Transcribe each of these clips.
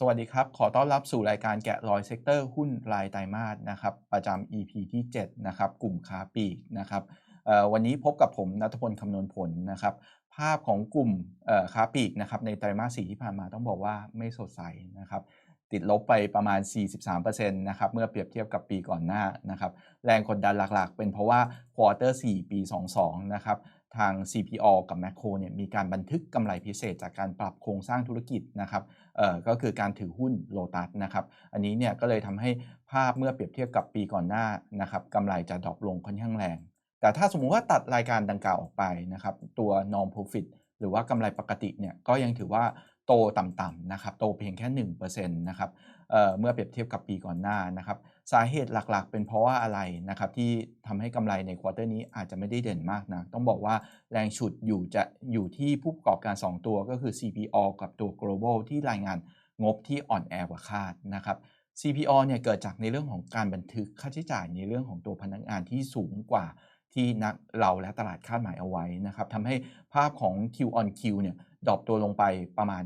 สวัสดีครับ ขอต้อนรับสู่รายการแกะรอยเซกเตอร์หุ้นรายไตรมาสนะครับ ประจำ EP ที่ 7 นะครับ กลุ่มค้าปลีกนะครับวันนี้พบกับผมนัทพลคำนวณผลนะครับ ภาพของกลุ่มค้าปลีกนะครับในไตรมาสสี่ที่ผ่านมาต้องบอกว่าไม่สดใสนะครับ ติดลบไปประมาณ 43%นะครับเมื่อเปรียบเทียบกับปีก่อนหน้านะครับแรงกดดันหลักๆ เป็นเพราะว่าควอเตอร์4ปี 22 นะครับทาง CPO กับ Macro เนี่ยมีการบันทึกกำไรพิเศษจากการปรับโครงสร้างธุรกิจนะครับเอ่อก็คือการถือหุ้นโลตัสนะครับ อันนี้เนี่ยก็เลยทำให้ภาพเมื่อเปรียบเทียบกับปีก่อนหน้านะครับกำไรจะดรอปลงค่อนข้างแรง แต่ถ้าสมมุติว่าตัดรายการดังกล่าวออกไปนะครับตัว non profit หรือว่ากำไรปกติเนี่ยก็ยังถือว่า โตต่ำๆนะครับโตเพียงแค่ 1%นะครับเเมื่อเปรียบเทียบกับปีก่อนหน้านะครับสาเหตุหลักๆ เป็นเพราะว่าอะไรนะครับที่ทำให้กำไรในควอเตอร์นี้อาจจะไม่ได้เด่นมากนะต้องบอกว่าแรงฉุดอยู่จะอยู่ที่ผู้ประกอบการ 2 ตัวก็คือ CPO กับตัว global ที่รายงานงบที่อ่อนแอกว่าคาดนะครับ CPO เนี่ยเกิดจากในเรื่องของการบันทึกค่าใช้จ่ายในเรื่องของตัวพนักงานที่สูงกว่าที่นักเราและตลาดคาดหมายเอาไว้นะครับทำให้ภาพของ Q on Q เนี่ย ดรอปตัวลงไปประมาณ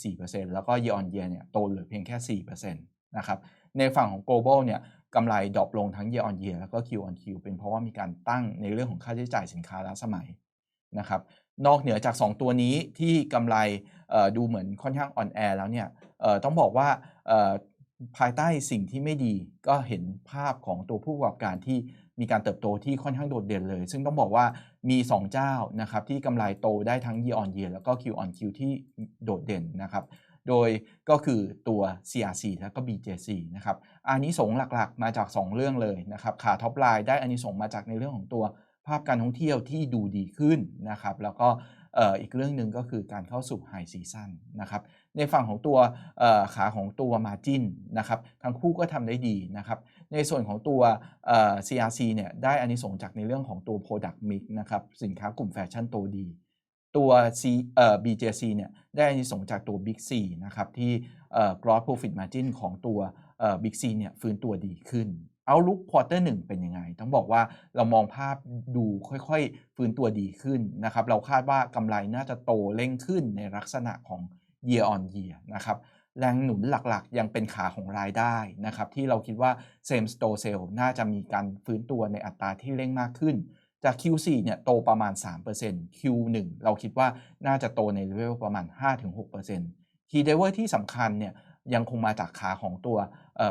24%แล้วก็ Year on Year เนี่ยโตเหลือเพียงแค่ 4%นะครับในฝั่งของ global เนี่ยกำไรดรอปลงทั้ง year on year แล้วก็ Q on Q เป็นเพราะว่ามีการตั้งในเรื่องของค่าใช้จ่ายสินค้าล้าสมัยนะครับนอกเหนือจาก 2 ตัวนี้ที่กำไรดูเหมือนค่อนข้างอ่อนแอแล้วเนี่ยต้องบอกว่า ภายใต้สิ่งที่ไม่ดีก็เห็นภาพของตัวผู้ประกอบการที่มีการเติบโตที่ค่อนข้างโดดเด่นเลย ซึ่งต้องบอกว่ามี 2 เจ้านะครับที่กำไรโตได้ทั้ง year on year แล้วก็ Q on Q ที่โดดเด่นนะครับ โดยก็คือตัว CRC แล้วก็ BJC นะครับอันนี้สงหลักๆ มาจาก 2 เรื่องเลยนะครับขาท็อปไลน์ได้อันนี้สงมาจากในเรื่องของตัวภาพการท่องเที่ยวที่ดูดีขึ้นนะครับแล้วก็ อีกเรื่องหนึ่งก็คือการเข้าสู่ไฮซีซันนะครับในฝั่งของตัวขาของตัว Margin นะครับทั้งคู่ก็ทำได้ดีนะครับในส่วนของตัว CRC เนี่ยได้อันนี้สงจากในเรื่องของตัว Product Mix นะครับสินค้ากลุ่มแฟชั่นโตดี ตัว C เอ่อ BJC เนี่ยได้อานิสงส์จากตัว Big C นะครับที่เอ่อ gross profit margin ของตัวเอ่อ Big C เนี่ยฟื้นตัวดีขึ้น เอาลุกควอเตอร์หนึ่งเป็นยังไง ต้องบอกว่าเรามองภาพดูค่อยๆ ฟื้นตัวดีขึ้นนะครับ เราคาดว่ากำไรน่าจะโตเร่งขึ้นในลักษณะของ year on year นะครับ แรงหนุนหลักๆ ยังเป็นขาของรายได้นะครับ ที่เราคิดว่า same store sale น่าจะมีการฟื้นตัวในอัตราที่เร่งมากขึ้น จาก Q4 เนี่ยโตประมาณ 3% Q1 เราคิดว่าน่าจะโตในเลเวลประมาณ 5-6% Key driver ที่สำคัญเนี่ย ยังคงมาจากขาของตัว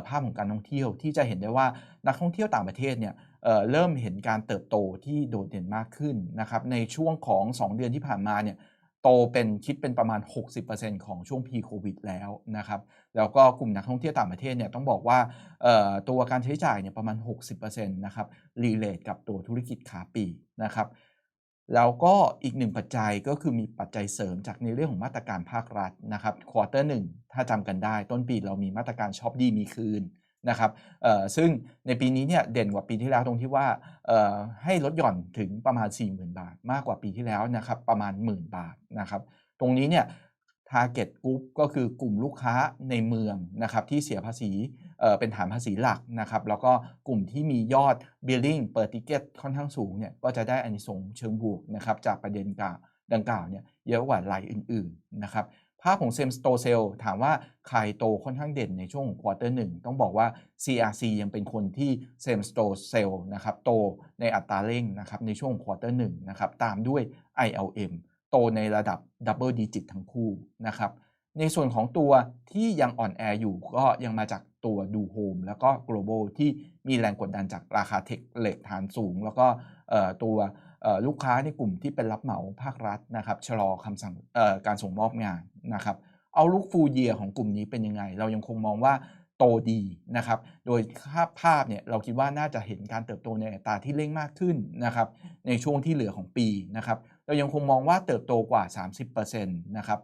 ภาพของการท่องเที่ยว ที่จะเห็นได้ว่านักท่องเที่ยวต่างประเทศเนี่ยเเริ่มเห็นการเติบโตที่โดดเด่นมากขึ้นนะครับในช่วงของ 2 เดือนที่ผ่านมาเนี่ยโตเป็นคิดเป็นประมาณ 60%ของช่วง p ีโควิดแล้วนะครับแล้วก็กลุ่มนักท่องเที่ยวต่างประเทศเนี่ยต้องบอกว่าตัวการใช้จ่ายเนี่ยประมาณ 60%นะครับรีเลทกับตัวธุรกิจขาปีนะครับ แล้วก็อีกหนึ่งปัจจัยก็คือมีปัจจัยเสริมจากในเรื่องของมาตรการภาครัฐนะครับควอเตอร์หนึ่งถ้าจำกันได้ ต้นปีเรามีมาตรการช็อปดีมีคืนนะครับซึ่งในปีนี้เนี่ยเด่นกว่าปีที่แล้วตรงที่ว่าให้ลดหย่อนถึงประมาณ 40,000 บาท มากกว่าปีที่แล้วนะครับประมาณ10,000บาทนะครับตรงนี้เนี่ย Target Group ก็คือกลุ่มลูกค้าในเมืองนะครับที่เสียภาษี เป็นฐานภาษีหลักนะครับแล้วก็กลุ่มที่มียอด Billing เปิดติเกตค่อนข้างสูงเนี่ยก็จะได้อานิสงส์เชิงบวกนะครับจากประเด็นกล่าวดังกล่าวเนี่ยเยอะกว่ารายอื่นๆนะครับภาพของ Same Store Sale ถามว่าใครโตค่อนข้างเด่นในช่วงควอเตอร์หนึ่งต้องบอกว่า CRC ยังเป็นคนที่ Same Store Sale นะครับโตในอัตราเร่งนะครับในช่วงควอเตอร์หนึ่งนะครับตามด้วย ILM โตในระดับดับเบิลดิจิตทั้งคู่นะครับ ในส่วนของตัวที่ยังอ่อนแออยู่ก็ยังมาจากตัวดูโฮมแล้วก็ global ที่มีแรงกดดันจากราคาเทคเหล็กฐานสูง แล้วก็ตัวลูกค้าในกลุ่มที่เป็นรับเหมาภาครัฐนะครับชะลอคำสั่งการส่งมอบงานนะครับเอาลุกฟูเยียของกลุ่มนี้เป็นยังไง เรายังคงมองว่าโตดีนะครับ โดยภาพภาพเนี่ยเราคิดว่าน่าจะเห็นการเติบโตในอัตราที่เร่งมากขึ้นนะครับในช่วงที่เหลือของปีนะครับเรายังคงมองว่าเติบโตกว่า 30%นะครับ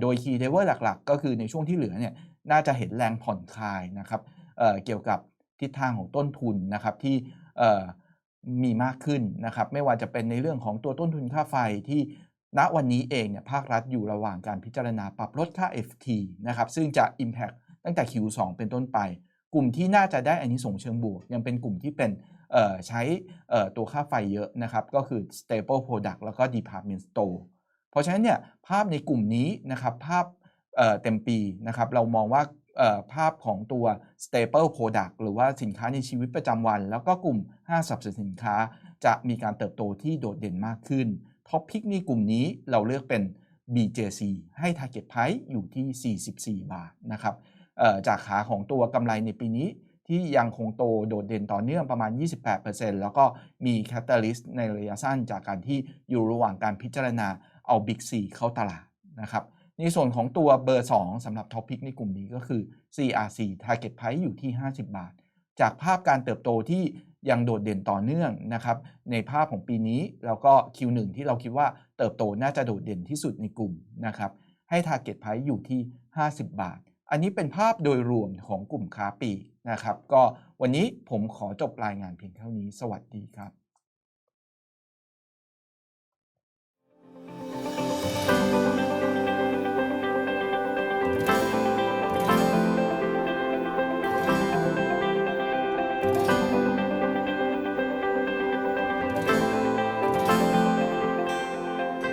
โดย Key Driver หลักๆ ก็คือในช่วงที่เหลือเนี่ยน่าจะเห็นแรงผ่อนคลายนะครับเเกี่ยวกับทิศทางของต้นทุนนะครับที่มีมากขึ้นนะครับไม่ว่าจะเป็นในเรื่องของตัวต้นทุนค่าไฟที่ณวันนี้เองเนี่ยภาครัฐอยู่ระหว่างการพิจารณาปรับลดค่า FT นะครับซึ่งจะ Impact ตั้งแต่ Q2 เป็นต้นไป กลุ่มที่น่าจะได้อันนี้ส่งเชิงบวก ยังเป็นกลุ่มที่เป็นใช้ตัวค่าไฟเยอะนะครับ ก็คือ staple product แล้วก็ department store ราะฉะนั้นเนี่ยภาพในกลุ่มนี้นะครับภาพเเต็มปีนะครับเรามองว่าภาพของตัว staple product หรือว่าสินค้าในชีวิตประจำวัน แล้วก็กลุ่มห้างสรรพสินค้า จะมีการเติบโตที่โดดเด่นมากขึ้นท็อปพิกในกลุ่มนี้เราเลือกเป็น BJC ให้ target price อยู่ที่ 44 บาทนะครับจากขาของตัวกำไรในปีนี้ที่ยังคงโตโดดเด่นต่อเนื่องประมาณ 28%แล้วก็มี catalyst ในระยะสั้นจากการที่อยู่ระหว่างการพิจารณา เอา Big C เข้าตลาดนะครับในส่วนของตัวเบอร์ 2สำหรับท็อปพิกในกลุ่มนี้ก็คือ CRC Target Price อยู่ที่ 50 บาท จากภาพการเติบโตที่ยังโดดเด่นต่อเนื่องนะครับในภาพของปีนี้แล้วก็ Q1 ที่เราคิดว่าเติบโตน่าจะโดดเด่นที่สุดในกลุ่มนะครับให้ Target Price อยู่ที่ 50 บาท อันนี้เป็นภาพโดยรวมของกลุ่มค้าปลีกนะครับ ก็วันนี้ผมขอจบรายงานเพียงเท่านี้ สวัสดีครับ